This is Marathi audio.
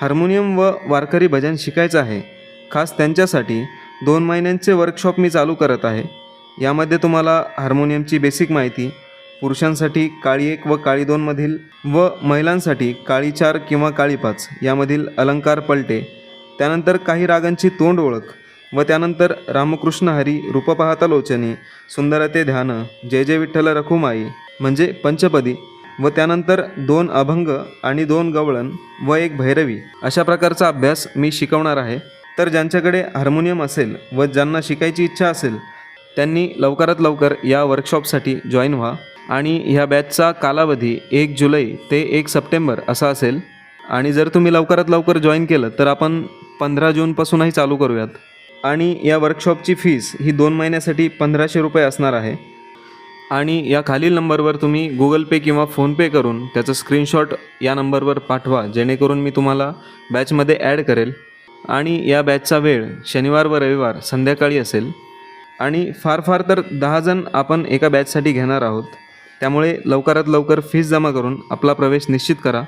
हार्मोनियम व वारकरी भजन शिकायचं आहे. खास त्यांच्यासाठी दोन महिन्यांचे वर्कशॉप मी चालू करत आहे. यामध्ये तुम्हाला हार्मोनियमची बेसिक माहिती पुरुषांसाठी काळी एक व काळी दोनमधील व महिलांसाठी काळी चार किंवा काळी पाच यामधील अलंकार पलटे त्यानंतर काही रागांची तोंड ओळख व त्यानंतर रामकृष्ण हरी रूप पाहता लोचनी सुंदरते ध्यान जय जय विठ्ठल रखुमाई म्हणजे पंचपदी व त्यानंतर दोन अभंग आणि दोन गवळण व एक भैरवी अशा प्रकारचा अभ्यास मी शिकवणार आहे. तर ज्यांच्याकडे हार्मोनियम असेल व ज्यांना शिकायची इच्छा असेल त्यांनी लवकरात लवकर या वर्कशॉपसाठी जॉईन व्हा आणि ह्या बॅचचा कालावधी एक जुलै ते एक सप्टेंबर असा असेल. आणि जर तुम्ही लवकरात लवकर जॉईन केलं तर आपण पंधरा जूनपासूनही चालू करूयात. आणि या वर्कशॉपची फीस ही दोन महिन्यासाठी पंधराशे रुपये असणार आहे. आणि या खालील नंबरवर तुम्ही गुगल पे किंवा फोनपे करून त्याचं स्क्रीनशॉट या नंबरवर पाठवा जेणेकरून मी तुम्हाला बॅचमध्ये ॲड करेल. आणि या बॅचचा वेळ शनिवार व रविवार संध्याकाळी असेल. आणि फार फार तर दहा जण आपण एका बॅचसाठी घेणार आहोत. त्यामुळे लवकरात लवकर फीस जमा करून आपला प्रवेश निश्चित करा.